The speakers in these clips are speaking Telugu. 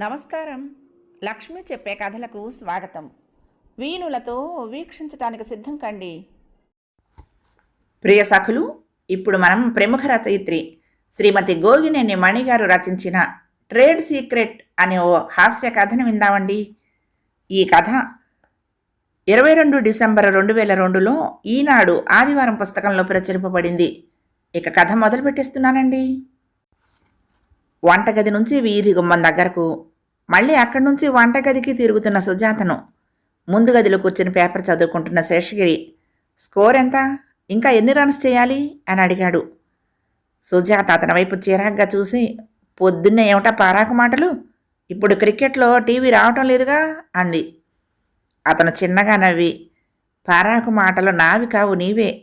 నమస్కారం. లక్ష్మి చెప్పే కథలకు స్వాగతం. వీణులతో వీక్షించటానికి సిద్ధం కండి. ప్రియ సఖులు ఇప్పుడు మనం ప్రముఖ రచయిత్రి శ్రీమతి గోగినేని మణిగారు రచించిన ట్రేడ్ సీక్రెట్ అనే ఓ హాస్య కథను విందామండి. ఈ కథ ఇరవై రెండు డిసెంబర్ రెండు వేల రెండులో ఈనాడు ఆదివారం పుస్తకంలో ప్రచురింపబడింది. ఇక కథ మొదలు పెట్టేస్తున్నానండి వంటగది నుంచి వీధి గుమ్మం దగ్గరకు మళ్ళీ అక్కడి నుంచి వంటగదికి తిరుగుతున్న సుజాతను. ముందు గదిలో కూర్చుని పేపర్ చదువుకుంటున్న శేషగిరి స్కోర్ ఎంత? ఇంకా ఎన్ని రన్స్ చేయాలి? అని అడిగాడు. సుజాత అతని వైపు చిరాగ్గా చూసి పొద్దున్నే ఏమిటా పారాకు మాటలు? ఇప్పుడు క్రికెట్లో టీవీ రావటం లేదుగా? అంది. అతను చిన్నగా నవ్వి పారాకు మాటలు నావి కావు నీవే.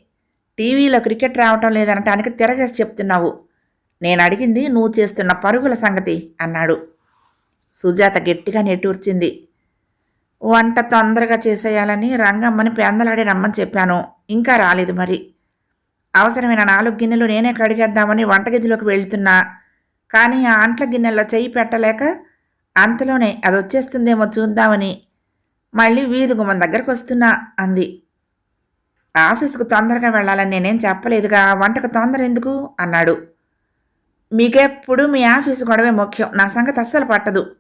టీవీలో క్రికెట్ రావటం లేదనటానికి తిరగేసి చెప్తున్నావు. నేను అడిగింది నువ్వు చేస్తున్న పరుగుల సంగతి అన్నాడు. సుజాత గట్టిగా నెట్టూర్చింది. వంట తొందరగా చేసేయాలని రంగమ్మని పెందలాడి రమ్మని చెప్పాను. ఇంకా రాలేదు మరి. అవసరమైన నాలుగు గిన్నెలు నేనే కడిగేద్దామని వంటగదిలోకి వెళ్తున్నా. కానీ ఆ అంట్ల గిన్నెల్లో చెయ్యి పెట్టలేక అంతలోనే అది వచ్చేస్తుందేమో చూద్దామని మళ్ళీ వీధి గుమ్మం దగ్గరకు వస్తున్నా అంది. ఆఫీసుకు తొందరగా వెళ్ళాలని నేనేం చెప్పలేదుగా వంటకు తొందర ఎందుకు? అన్నాడు. మీకెప్పుడు మీ ఆఫీసు గొడవే ముఖ్యం. నా సంగతి అస్సలు పట్టదు.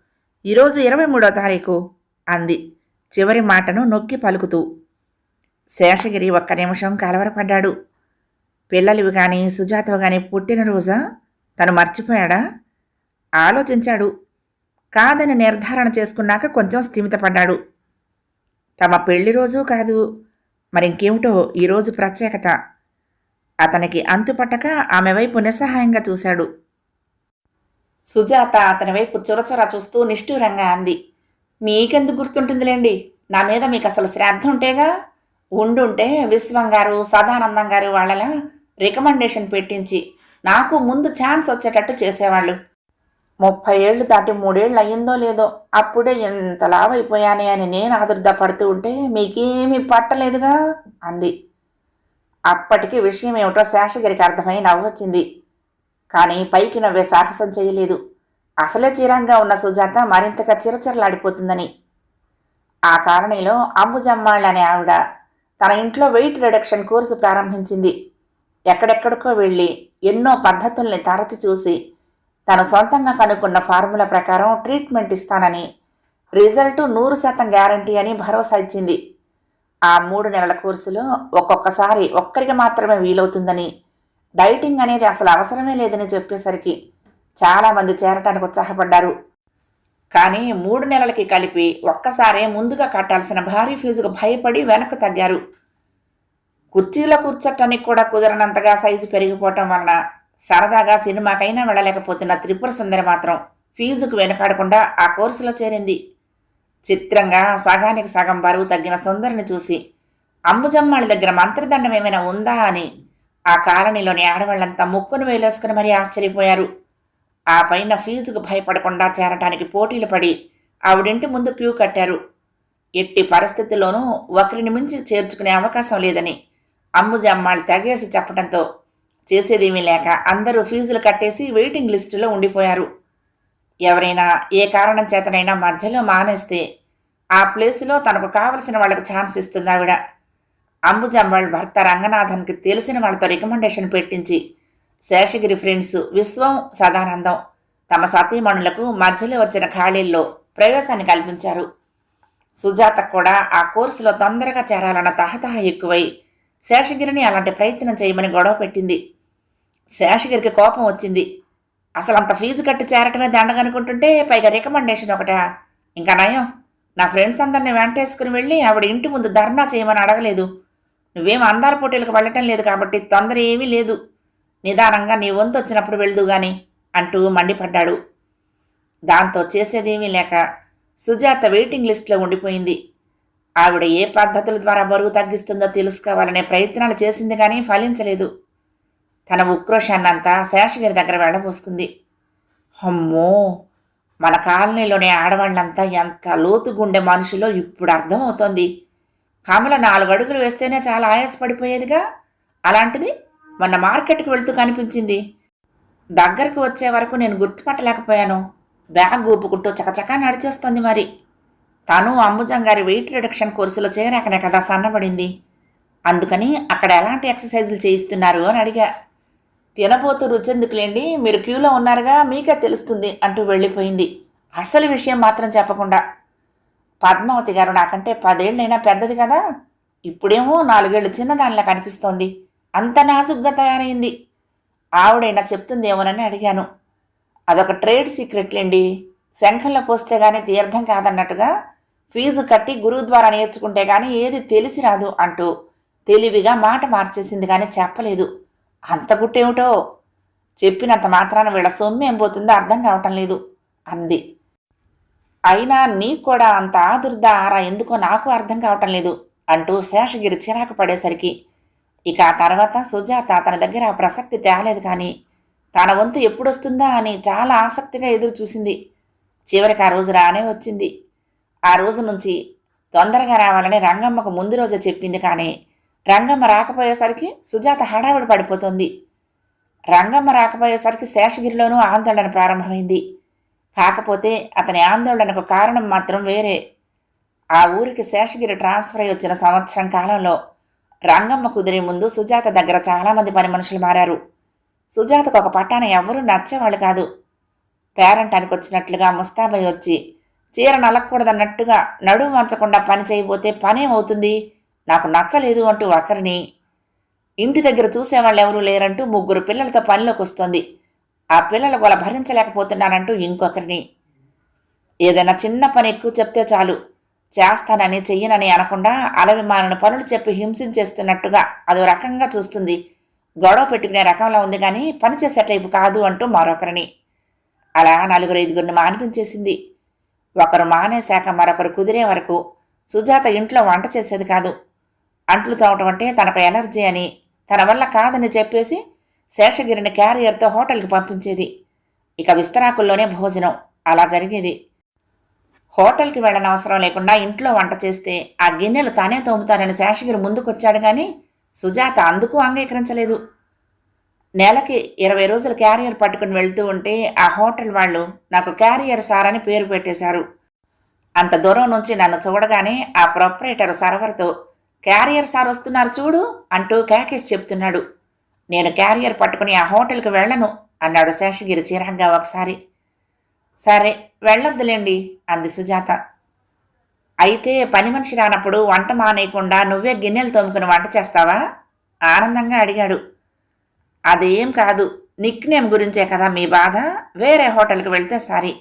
ఈరోజు ఇరవై మూడో తారీఖు అంది. చివరి మాటను నొక్కి పలుకుతూ. శేషగిరి ఒక్క నిమిషం కలవరపడ్డాడు. పిల్లలివి కానీ సుజాతవి కానీ పుట్టినరోజా తను మర్చిపోయాడా? ఆలోచించాడు. కాదని నిర్ధారణ చేసుకున్నాక కొంచెం స్థిమితపడ్డాడు. తమ పెళ్ళి రోజు కాదు. మరింకేమిటో ఈరోజు ప్రత్యేకత. అతనికి అంతుపట్టక ఆమె వైపు నిస్సహాయంగా చూశాడు. సుజాత అతని వైపు చొరచొర చూస్తూ నిష్ఠూరంగా అంది. మీకెందుకు గుర్తుంటుందిలేండి? నా మీద మీకు అసలు శ్రద్ధ ఉంటేగా? ఉండుంటే విశ్వం గారు సదానందం గారు వాళ్ళలా రికమెండేషన్ పెట్టించి నాకు ముందు ఛాన్స్ వచ్చేటట్టు చేసేవాళ్ళు. ముప్పై ఏళ్ళు దాటి మూడేళ్ళు అయ్యిందో లేదో అప్పుడే ఎంత లావైపోయానే అని నేను ఆదుర్దా పడుతూ ఉంటే మీకేమీ పట్టలేదుగా? అంది. అప్పటికి విషయం ఏమిటో శేషగిరికి అర్థమై నవ్వొచ్చింది. కానీ పైకి నవ్వే సాహసం చేయలేదు. అసలే చీరంగా ఉన్న సుజాత మరింతగా చిరచిరలాడిపోతుందని. ఆ కాలనీలో అంబుజమ్మాళ్ళ అనే ఆవిడ తన ఇంట్లో వెయిట్ రిడక్షన్ కోర్సు ప్రారంభించింది. ఎక్కడెక్కడికో వెళ్ళి ఎన్నో పద్ధతుల్ని తరచి చూసి తను సొంతంగా కనుక్కున్న ఫార్ములా ప్రకారం ట్రీట్మెంట్ ఇస్తానని రిజల్ట్ నూరు శాతం గ్యారంటీ అని భరోసా ఇచ్చింది. ఆ మూడు నెలల కోర్సులో ఒక్కొక్కసారి ఒక్కరికి మాత్రమే వీలవుతుందని డైటింగ్ అనేది అసలు అవసరమే లేదని చెప్పేసరికి చాలామంది చేరటానికి ఉత్సాహపడ్డారు. కానీ మూడు నెలలకి కలిపి ఒక్కసారే ముందుగా కట్టాల్సిన భారీ ఫీజుకు భయపడి వెనక్కు తగ్గారు. కుర్చీలో కూర్చోటానికి కూడా కుదరనంతగా సైజు పెరిగిపోవటం వలన సరదాగా సినిమాకైనా వెళ్ళలేకపోతున్న త్రిపుర సుందరి మాత్రం ఫీజుకు వెనకాడకుండా ఆ కోర్సులో చేరింది. చిత్రంగా సగానికి సగం బరువు తగ్గిన సుందరిని చూసి అంబుజమ్మాళ్ళ దగ్గర మంత్రదండం ఏమైనా ఉందా అని. ఆ కాలనీలోని ఆడవాళ్ళంతా ముక్కును వేలేసుకుని మరీ ఆశ్చర్యపోయారు. ఆ పైన ఫీజుకు భయపడకుండా చేరటానికి పోటీలు పడి ఆవిడింటి ముందు క్యూ కట్టారు. ఎట్టి పరిస్థితుల్లోనూ ఒకరిని మించి చేర్చుకునే అవకాశం లేదని అంబుజమ్మాళ్ళు తెగేసి చెప్పడంతో చేసేదేమీ లేక అందరూ ఫీజులు కట్టేసి వెయిటింగ్ లిస్టులో ఉండిపోయారు. ఎవరైనా ఏ కారణం చేతనైనా మధ్యలో మానేస్తే ఆ ప్లేసులో తనకు కావలసిన వాళ్ళకు ఛాన్స్ ఇస్తుంది ఆవిడ. అంబుజంబాళ్ భర్త రంగనాథన్కి తెలిసిన వాళ్ళతో రికమెండేషన్ పెట్టించి శేషగిరి ఫ్రెండ్స్ విశ్వం సదానందం తమ సతీమణులకు మధ్యలో వచ్చిన ఖాళీల్లో ప్రవేశాన్ని కల్పించారు. సుజాత కూడా ఆ కోర్సులో తొందరగా చేరాలన్న తహతహ ఎక్కువై శేషగిరిని అలాంటి ప్రయత్నం చేయమని గొడవ పెట్టింది. శేషగిరికి కోపం వచ్చింది. అసలు అంత ఫీజు కట్టి చేరటమే దండగనుకుంటుంటే పైగా రికమెండేషన్ ఒకటా. ఇంకా నయం. నా ఫ్రెండ్స్ అందరిని వెంటేసుకుని వెళ్ళి ఆవిడ ఇంటి ముందు ధర్నా చేయమని అడగలేదు. నువ్వేం అందాల పోటీలకు వెళ్ళటం లేదు కాబట్టి తొందర ఏమీ లేదు. నిదానంగా నీ వంతు వచ్చినప్పుడు వెళ్దు గాని అంటూ మండిపడ్డాడు. దాంతో చేసేదేమీ లేక సుజాత వెయిటింగ్ లిస్ట్లో ఉండిపోయింది. ఆవిడ ఏ పద్ధతుల ద్వారా బరువు తగ్గిస్తుందో తెలుసుకోవాలనే ప్రయత్నాలు చేసింది కానీ ఫలించలేదు. తన ఉక్రోషాన్నంతా శేషగిరి దగ్గర వెళ్ళబోసుకుంది. అమ్మో! మన కాలనీలోని ఆడవాళ్ళంతా ఎంత లోతుగుండె మనుషులో ఇప్పుడు అర్థమవుతోంది. కమల నాలుగు అడుగులు వేస్తేనే చాలా ఆయాసపడిపోయేదిగా? అలాంటిది మొన్న మార్కెట్కి వెళ్తూ కనిపించింది. దగ్గరకు వచ్చే వరకు నేను గుర్తుపట్టలేకపోయాను. బ్యాగ్ ఊపుకుంటూ చకచకా నడిచేస్తోంది మరి. తను అంబుజం గారి వెయిట్ రిడక్షన్ కోర్సులో చేరాకనే కదా సన్నబడింది. అందుకని అక్కడ ఎలాంటి ఎక్సర్సైజులు చేయిస్తున్నారు అని అడిగా. తినబోతూ రుచెందుకులేండి మీరు క్యూలో ఉన్నారుగా మీకే తెలుస్తుంది అంటూ వెళ్ళిపోయింది. అసలు విషయం మాత్రం చెప్పకుండా. పద్మావతి గారు నాకంటే పదేళ్ళైనా పెద్దది కదా. ఇప్పుడేమో నాలుగేళ్ళు చిన్నదానిలా కనిపిస్తోంది. అంత నాజుగ్గా తయారైంది. ఆవిడైనా చెప్తుందేమోనని అడిగాను. అదొక ట్రేడ్ సీక్రెట్లేండి. శంఖంలో పోస్తే గానీ తీర్థం కాదన్నట్టుగా ఫీజు కట్టి గురువు ద్వారా నేర్చుకుంటే గానీ ఏది తెలిసి రాదు అంటూ తెలివిగా మాట మార్చేసింది కానీ చెప్పలేదు. అంత గుట్టేమిటో? చెప్పినంత మాత్రాన వీళ్ళ సొమ్ము ఏం పోతుందో అర్థం కావటం లేదు అంది. అయినా నీకు కూడా అంత ఆదుర్ద ఆరా ఎందుకో నాకు అర్థం కావటం లేదు అంటూ శేషగిరి చిరాకు పడేసరికి. ఇక ఆ తర్వాత సుజాత తన దగ్గర ఆ ప్రసక్తి తేలేదు కానీ తన వంతు ఎప్పుడొస్తుందా అని చాలా ఆసక్తిగా ఎదురు చూసింది. చివరికి ఆ రోజు రానే వచ్చింది. ఆ రోజు నుంచి తొందరగా రావాలని రంగమ్మకు ముందు రోజే చెప్పింది కానీ రంగమ్మ రాకపోయేసరికి సుజాత హడావిడి పడిపోతుంది. రంగమ్మ రాకపోయేసరికి శేషగిరిలోనూ ఆందోళన ప్రారంభమైంది. కాకపోతే అతని ఆందోళనకు కారణం మాత్రం వేరే. ఆ ఊరికి శేషగిరి ట్రాన్స్ఫర్ అయి వచ్చిన సంవత్సరం కాలంలో రంగమ్మ కుదిరే ముందు సుజాత దగ్గర చాలామంది పని మనుషులు మారారు. సుజాతకు ఒక పట్టాన ఎవ్వరూ నచ్చేవాళ్ళు కాదు. పేరంటానికి వచ్చినట్లుగా ముస్తాబై వచ్చి చీర నలకూడదన్నట్టుగా నడుము వంచకుండా పని చేయబోతే పనేమవుతుంది నాకు నచ్చలేదు అంటూ ఒకరిని ఇంటి దగ్గర చూసేవాళ్ళు ఎవరూ లేరంటూ ముగ్గురు పిల్లలతో పనిలోకి వస్తోంది. ఆ పిల్లల గొల భరించలేకపోతున్నానంటూ ఇంకొకరిని ఏదైనా చిన్న పని ఎక్కువ చెప్తే చాలు. చేస్తానని చెయ్యనని అనకుండా అలవిమానను పనులు చెప్పి హింసించేస్తున్నట్టుగా అదో రకంగా చూస్తుంది. గొడవ పెట్టుకునే రకంలో ఉంది కానీ పనిచేసే టైపు కాదు అంటూ మరొకరిని అలా నలుగురు ఐదుగురిని మానిపించేసింది. ఒకరు మానేశాక మరొకరు కుదిరే వరకు సుజాత ఇంట్లో వంట చేసేది కాదు. అంట్లు తోవటం అంటే తనకు ఎలర్జీ అని. తన వల్ల కాదని చెప్పేసి శేషగిరిని క్యారియర్తో హోటల్కి పంపించేది. ఇక విస్తరాకుల్లోనే భోజనం. అలా జరిగేది. హోటల్కి వెళ్ళనవసరం లేకుండా ఇంట్లో వంట చేస్తే ఆ గిన్నెలు తానే తోముతానని శేషగిరి ముందుకొచ్చాడు కానీ సుజాత అందుకు అంగీకరించలేదు. నెలకి ఇరవై రోజులు క్యారియర్ పట్టుకుని వెళ్తూ ఉంటే ఆ హోటల్ వాళ్ళు నాకు క్యారియర్ సార్ అని పేరు పెట్టేశారు. అంత దూరం నుంచి నన్ను చూడగానే ఆ ప్రొపరేటర్ సర్వర్తో క్యారియర్ సార్ వస్తున్నారు చూడు అంటూ కేకేసి చెప్తున్నాడు నేను క్యారియర్ పట్టుకుని ఆ హోటల్కి వెళ్ళను అన్నాడు శేషగిరి చిరాగ్గా ఒకసారి. సరే వెళ్ళొద్దులేండి అంది సుజాత. అయితే పని మనిషి రానప్పుడు వంట మానేయకుండా నువ్వే గిన్నెలు తోముకుని వంట చేస్తావా? ఆనందంగా అడిగాడు. అదేం కాదు నిక్ నేమ్ గురించే కదా మీ బాధ? వేరే హోటల్కి వెళ్తే సారీ.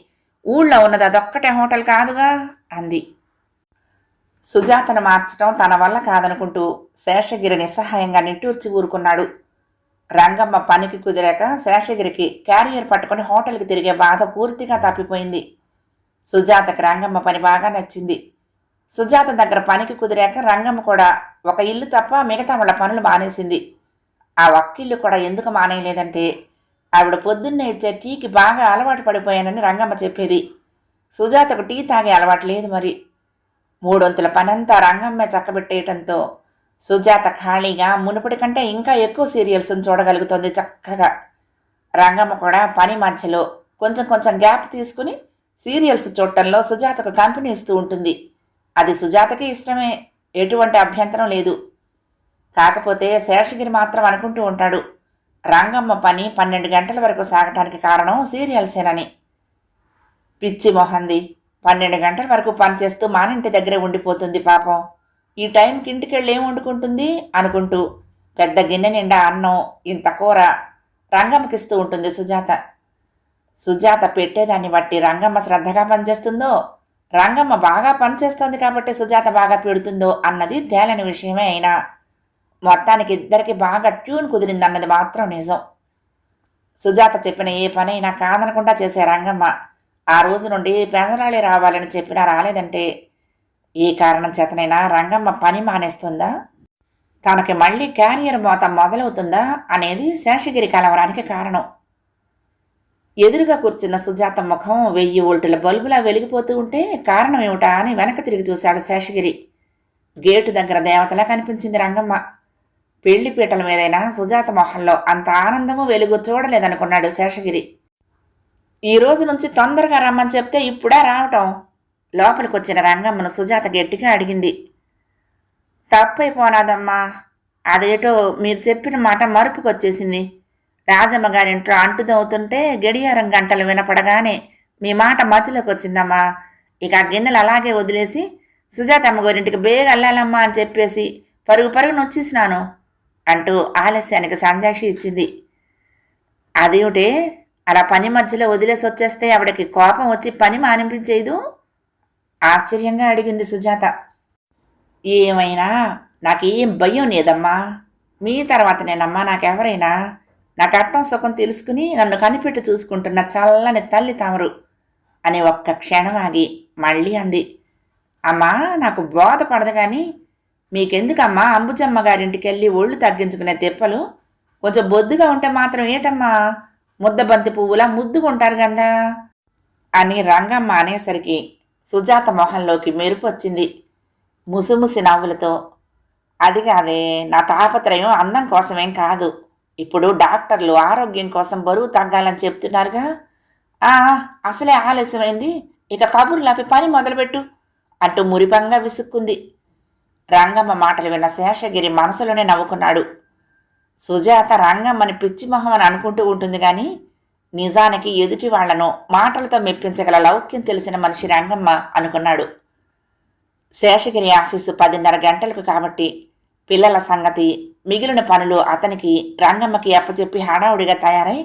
ఊళ్ళో ఉన్నది అదొక్కటే హోటల్ కాదుగా? అంది. సుజాతను మార్చటం తన వల్ల కాదనుకుంటూ శేషగిరి నిస్సహాయంగా నిట్టూర్చి ఊరుకున్నాడు. రంగమ్మ పనికి కుదిరాక శేషగిరికి క్యారియర్ పట్టుకుని హోటల్కి తిరిగే బాధ పూర్తిగా తప్పిపోయింది. సుజాతకి రంగమ్మ పని బాగా నచ్చింది. సుజాత దగ్గర పనికి కుదిరాక రంగమ్మ కూడా ఒక ఇల్లు తప్ప మిగతా వాళ్ళ పనులు మానేసింది. ఆ ఒక్కిల్లు కూడా ఎందుకు మానేయలేదంటే ఆవిడ పొద్దున్నే ఇచ్చే టీకి బాగా అలవాటు పడిపోయానని రంగమ్మ చెప్పేది. సుజాతకు టీ తాగే అలవాటు లేదు మరి. మూడొంతుల పనంతా రంగమ్మ చక్కబెట్టేయటంతో సుజాత ఖాళీగా మునుపటి కంటే ఇంకా ఎక్కువ సీరియల్స్ చూడగలుగుతుంది చక్కగా. రంగమ్మ కూడా పని మధ్యలో కొంచెం కొంచెం గ్యాప్ తీసుకుని సీరియల్స్ చూడటంలో సుజాతకు కంపెనీ ఇస్తూ ఉంటుంది. అది సుజాతకి ఇష్టమే ఎటువంటి అభ్యంతరం లేదు. కాకపోతే శేషగిరి మాత్రం అనుకుంటూ ఉంటాడు రంగమ్మ పని పన్నెండు గంటల వరకు సాగటానికి కారణం సీరియల్సేనని. పిచ్చి మొహంది. పన్నెండు గంటల వరకు పనిచేస్తూ మానింటి దగ్గరే ఉండిపోతుంది పాపం. ఈ టైంకి ఇంటికెళ్ళి ఏం వండుకుంటుంది? అనుకుంటూ పెద్ద గిన్నె నిండా అన్నం ఇంత కూర రంగమ్మకిస్తూ ఉంటుంది సుజాత. సుజాత పెట్టేదాన్ని బట్టి రంగమ్మ శ్రద్ధగా పనిచేస్తుందో రంగమ్మ బాగా పనిచేస్తుంది కాబట్టి సుజాత బాగా పెడుతుందో అన్నది తేలని విషయమే అయినా మొత్తానికి ఇద్దరికి బాగా ట్యూన్ కుదిరిందన్నది మాత్రం నిజం. సుజాత చెప్పిన ఏ పనైనా కాదనకుండా చేసే రంగమ్మ ఆ రోజు నుండి పెదరాళి రావాలని చెప్పినా రాలేదంటే ఏ కారణం చేతనైనా రంగమ్మ పని మానేస్తుందా? తనకి మళ్ళీ క్యారియర్ మోత మొదలవుతుందా అనేది శేషగిరి కలవరానికి కారణం. ఎదురుగా కూర్చున్న సుజాత ముఖం వెయ్యి ఓల్టుల బల్బులా వెలిగిపోతూ ఉంటే కారణం ఏమిటా అని వెనక తిరిగి చూశాడు శేషగిరి. గేటు దగ్గర దేవతలా కనిపించింది రంగమ్మ. పెళ్ళి పీటల మీదైనా సుజాత మొహంలో అంత ఆనందము వెలుగు చూడలేదనుకున్నాడు శేషగిరి. ఈ రోజు నుంచి తొందరగా రమ్మని చెప్తే ఇప్పుడా రావటం? లోపలికి వచ్చిన రంగమ్మను సుజాత గట్టిగా అడిగింది. తప్పైపోనాదమ్మా. అదేటో మీరు చెప్పిన మాట మరుపుకొచ్చేసింది. రాజమ్మ గారింట్లో అంటుదవుతుంటే గడియారం గంటలు వినపడగానే మీ మాట మతిలోకి వచ్చిందమ్మా ఇక ఆ గిన్నెలు అలాగే వదిలేసి సుజాతమ్మ గారింటికి బేగ వెళ్ళాలమ్మా అని చెప్పేసి పరుగు పరుగున వచ్చేసినాను అంటూ ఆలస్యానికి సంజాషి ఇచ్చింది. అదేమిటే? అలా పని మధ్యలో వదిలేసి వచ్చేస్తే ఆవిడకి కోపం వచ్చి పని మానిపించేదు? ఆశ్చర్యంగా అడిగింది సుజాత. ఏమైనా? నాకేం భయం లేదమ్మా. మీ తర్వాత నేనమ్మా నాకెవరైనా? నా కట్టం సుఖం తెలుసుకుని నన్ను కనిపెట్టి చూసుకుంటున్న చల్లని తల్లి తామరు అని ఒక్క క్షణం ఆగి మళ్ళీ అంది. అమ్మా నాకు బోధ పడదు కానీ మీకెందుకమ్మా అంబుజమ్మ గారింటికి వెళ్ళి ఒళ్ళు తగ్గించుకునే తిప్పలు? కొంచెం బొద్దుగా ఉంటే మాత్రం ఏటమ్మా? ముద్దబంతి పువ్వులా ముద్దుకుంటారు కదా అని రంగమ్మ అనేసరికి సుజాత మొహంలోకి మెరుపు వచ్చింది. ముసిముసి నవ్వులతో అది కాదే నా తాపత్రయం అందం కోసమేం కాదు. ఇప్పుడు డాక్టర్లు ఆరోగ్యం కోసం బరువు తగ్గాలని చెప్తున్నారుగా. ఆ అసలే ఆలస్యమైంది. ఇక కబుర్లు లాపి పని మొదలుపెట్టు అంటూ మురిపంగా విసుక్కుంది. రంగమ్మ మాటలు విన్న శేషగిరి మనసులోనే నవ్వుకున్నాడు. సుజాత రంగమ్మని పిచ్చి మొహం అని అనుకుంటూ ఉంటుంది కానీ నిజానికి ఎదుటి వాళ్ళను మాటలతో మెప్పించగల లౌక్యం తెలిసిన మనిషి రంగమ్మ అనుకున్నాడు. శేషగిరి ఆఫీసు పదిన్నర గంటలకు కాబట్టి పిల్లల సంగతి మిగిలిన పనులు అతనికి రంగమ్మకి అప్పచెప్పి హడావుడిగా తయారై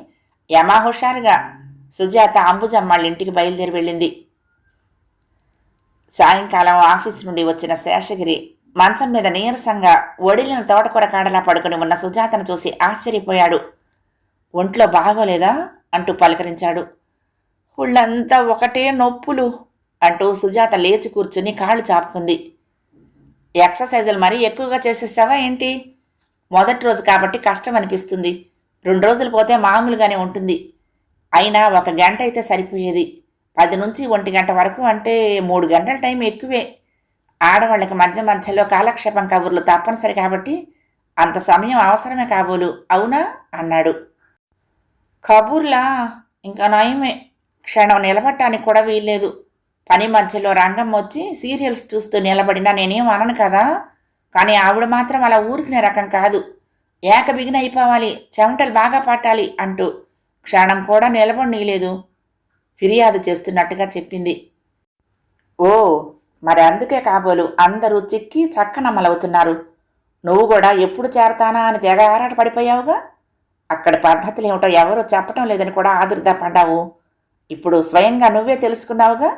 యమా హుషారుగా సుజాత అంబుజమ్మాళ్ళ ఇంటికి బయలుదేరి వెళ్ళింది. సాయంకాలం ఆఫీస్ నుండి వచ్చిన శేషగిరి మంచం మీద నీరసంగా ఒడిలిన తోటకూర కాడలా పడుకుని ఉన్న సుజాతను చూసి ఆశ్చర్యపోయాడు. ఒంట్లో బాగోలేదా? అంటూ పలకరించాడు. ఒళ్ళంతా ఒకటే నొప్పులు అంటూ సుజాత లేచి కూర్చుని కాళ్ళు చాపుకుంది. ఎక్సర్సైజులు మరీ ఎక్కువగా చేసేసావా ఏంటి? మొదటి రోజు కాబట్టి కష్టం అనిపిస్తుంది. రెండు రోజులు పోతే మామూలుగానే ఉంటుంది. అయినా ఒక గంట అయితే సరిపోయేది. పది నుంచి ఒంటి గంట వరకు అంటే మూడు గంటల టైం ఎక్కువే. ఆడవాళ్ళకి మధ్య మధ్యలో కాలక్షేపం కబుర్లు తప్పనిసరి కాబట్టి అంత సమయం అవసరమే కాబోలు అవునా? అన్నాడు. కబూర్లా? ఇంకా నయమే క్షణం నిలబడటానికి కూడా వీల్లేదు. పని మధ్యలో రంగం వచ్చి సీరియల్స్ చూస్తూ నిలబడినా నేనేం అనను కదా? కానీ ఆవిడ మాత్రం అలా ఊరికినే రకం కాదు. ఏకబిగిన అయిపోవాలి చెమటలు బాగా పట్టాలి అంటూ క్షణం కూడా నిలబడనీయలేదు. ఫిర్యాదు చేస్తున్నట్టుగా చెప్పింది. ఓ మరి అందుకే కాబోలు అందరూ చిక్కి చక్కనమ్మలవుతున్నారు నువ్వు కూడా ఎప్పుడు చేరతానా అని తెగ ఆరాట పడిపోయావుగా? అక్కడ పద్ధతులు ఏమిటో ఎవరూ చెప్పటం లేదని కూడా ఆదుర్దా పడ్డావు. ఇప్పుడు స్వయంగా నువ్వే తెలుసుకున్నావుగా?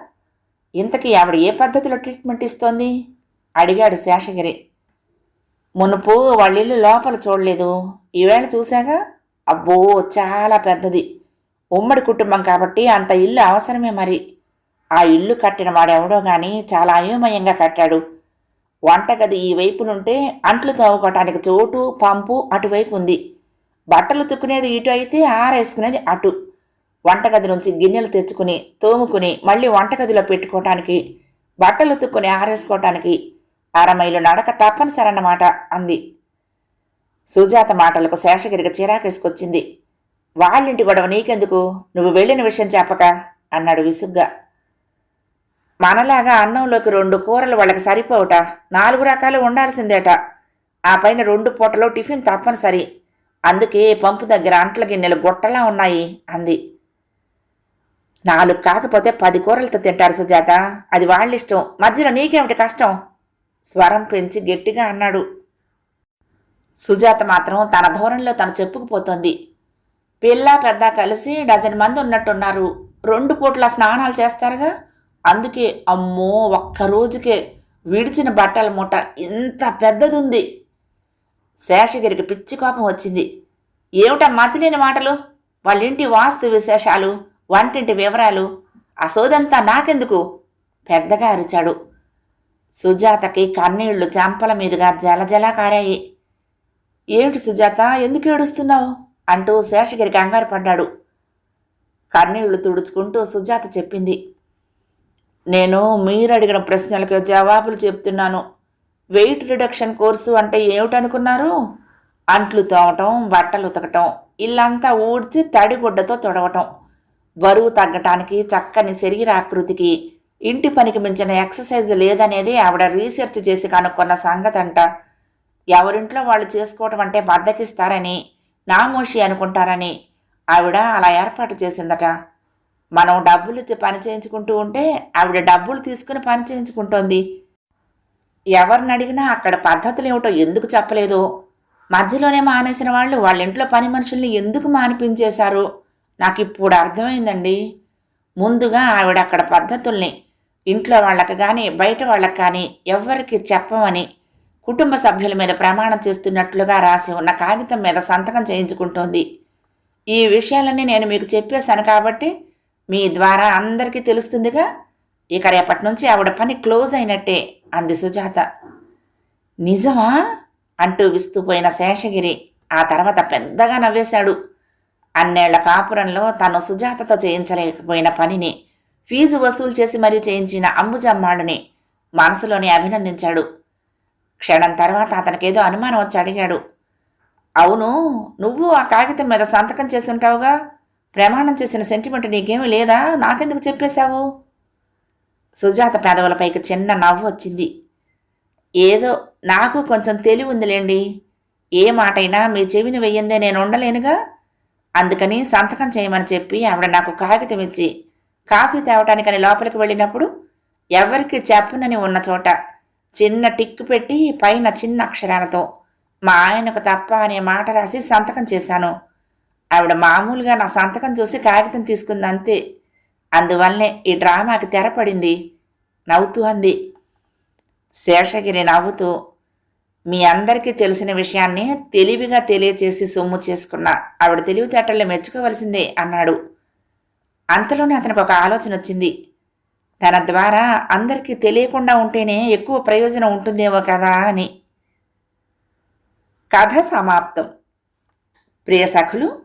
ఇంతకీ ఆవిడ ఏ పద్ధతిలో ట్రీట్మెంట్ ఇస్తోంది? అడిగాడు శేషగిరి. మునుపు వాళ్ళిల్లు లోపల చూడలేదు. ఈవేళ చూశాగా? అబ్బో చాలా పెద్దది. ఉమ్మడి కుటుంబం కాబట్టి అంత ఇల్లు అవసరమే మరి. ఆ ఇల్లు కట్టిన వాడెవడో గాని చాలా అయోమయంగా కట్టాడు. వంటగది ఈ వైపు నుంటే అంట్లు తవ్వుకోవటానికి చోటు పంపు అటువైపు ఉంది బట్టలు తుక్కునేది ఇటు అయితే ఆరేసుకునేది అటు. వంటగది నుంచి గిన్నెలు తెచ్చుకుని తోముకుని మళ్ళీ వంటగదిలో పెట్టుకోవటానికి బట్టలు తుక్కుని ఆరేసుకోవటానికి అరమైలు నడక తప్పనిసరన్నమాట అంది. సుజాత మాటలకు శేషగిరికి చిరాకేసుకొచ్చింది. వాళ్ళింటి గొడవ నీకెందుకు? నువ్వు వెళ్ళిన విషయం చెప్పక అన్నాడు విసుగ్గా. మనలాగా అన్నంలోకి రెండు కూరలు వాళ్ళకి సరిపోవట. నాలుగు రకాలు ఉండాల్సిందేట. ఆ పైన రెండు పూటలో టిఫిన్ తప్పనిసరి. అందుకే పంపు దగ్గర అంట్ల గిన్నెలు గుట్టలా ఉన్నాయి అంది. నాలుగు కాకపోతే పది కూరలతో తింటారు సుజాత. అది వాళ్ళిష్టం. మధ్యలో నీకేమిటి కష్టం? స్వరం పెంచి గట్టిగా అన్నాడు. సుజాత మాత్రం తన ధోరణిలో తను చెప్పుకుపోతోంది. పిల్ల పెద్ద కలిసి డజన్ మంది ఉన్నట్టున్నారు. రెండు పూట్ల స్నానాలు చేస్తారుగా? అందుకే అమ్మో ఒక్కరోజుకే విడిచిన బట్టల మూట ఇంత పెద్దది ఉంది శేషగిరికి పిచ్చి కోపం వచ్చింది. ఏమిటా మతిలేని మాటలు? వాళ్ళింటి వాస్తు విశేషాలు వంటింటి వివరాలు. ఆ సోదంతా నాకెందుకు? పెద్దగా అరిచాడు. సుజాతకి కన్నీళ్ళు చెంపల మీదుగా జలజలా కారాయి. ఏమిటి సుజాత ఎందుకు ఏడుస్తున్నావు? అంటూ శేషగిరి కంగారు పడ్డాడు. కన్నీళ్ళు తుడుచుకుంటూ సుజాత చెప్పింది. నేను మీరు అడిగిన ప్రశ్నలకు జవాబులు చెప్తున్నాను. వెయిట్ రిడక్షన్ కోర్సు అంటే ఏమిటనుకున్నారు? అంట్లు తోవటం బట్టలు ఉతకటం ఇల్లంతా ఊడ్చి తడిగుడ్డతో తొడవటం. బరువు తగ్గటానికి చక్కని శరీరాకృతికి ఇంటి పనికి మించిన ఎక్సర్సైజ్ లేదనేది ఆవిడ రీసెర్చ్ చేసి కనుక్కున్న సంగతి అంట ఎవరింట్లో వాళ్ళు చేసుకోవటం అంటే బద్దకిస్తారని నామోషి అనుకుంటారని ఆవిడ అలా ఏర్పాటు చేసిందట. మనం డబ్బులు పని చేయించుకుంటూ ఉంటే ఆవిడ డబ్బులు తీసుకుని పని చేయించుకుంటోంది. ఎవరిని అడిగినా అక్కడ పద్ధతులు ఏమిటో ఎందుకు చెప్పలేదు. మధ్యలోనే మానేసిన వాళ్ళు వాళ్ళ ఇంట్లో పని మనుషుల్ని ఎందుకు మానిపించేశారు? నాకు ఇప్పుడు అర్థమైందండి. ముందుగా ఆవిడ అక్కడ పద్ధతుల్ని ఇంట్లో వాళ్ళకి కానీ బయట వాళ్ళకి కానీ ఎవ్వరికి చెప్పమని కుటుంబ సభ్యుల మీద ప్రమాణం చేస్తున్నట్లుగా రాసి ఉన్న కాగితం మీద సంతకం చేయించుకుంటోంది. ఈ విషయాలన్నీ నేను మీకు చెప్పేశాను కాబట్టి మీ ద్వారా అందరికీ తెలుస్తుందిగా. ఇక రేపటి నుంచి ఆవిడ పని క్లోజ్ అయినట్టే అంది సుజాత. నిజమా? అంటూ విస్తుపోయిన శేషగిరి ఆ తర్వాత పెద్దగా నవ్వేశాడు. అన్నేళ్ళ కాపురంలో తను సుజాతతో చేయించలేకపోయిన పనిని ఫీజు వసూలు చేసి మరీ చేయించిన అంబుజమ్మాళ్ళని మనసులోనే అభినందించాడు. క్షణం తర్వాత అతనికేదో అనుమానం వచ్చి అడిగాడు. అవును నువ్వు ఆ కాగితం మీద సంతకం చేసి ఉంటావుగా? ప్రమాణం చేసిన సెంటిమెంట్ నీకేమీ లేదా? నాకెందుకు చెప్పేశావు? సుజాత పెదవులపైకి చిన్న నవ్వు వచ్చింది. ఏదో నాకు కొంచెం తెలివి ఉందిలేండి. ఏ మాటైనా మీ చెవిని వెయ్యిందే నేను ఉండలేనుగా? అందుకని సంతకం చేయమని చెప్పి ఆవిడ నాకు కాగితం ఇచ్చి కాఫీ తేవటానికని లోపలికి వెళ్ళినప్పుడు ఎవరికి చెప్పనని ఉన్న చోట చిన్న టిక్కు పెట్టి పైన చిన్న అక్షరాలతో మా ఆయనకు తప్ప అనే మాట రాసి సంతకం చేశాను. ఆవిడ మామూలుగా నా సంతకం చూసి కాగితం తీసుకుంది అంతే. అందువల్లే ఈ డ్రామాకి తెరపడింది. నవ్వుతూ అంది. శేషగిరి నవ్వుతూ మీ అందరికీ తెలిసిన విషయాన్ని తెలివిగా తెలియచేసి సొమ్ము చేసుకున్న ఆవిడ తెలివితేటల్ని మెచ్చుకోవలసిందే అన్నాడు. అంతలోనే అతనికి ఒక ఆలోచన వచ్చింది. తన ద్వారా అందరికీ తెలియకుండా ఉంటేనే ఎక్కువ ప్రయోజనం ఉంటుందేమో కదా అని. కథ సమాప్తం. ప్రియ సఖులు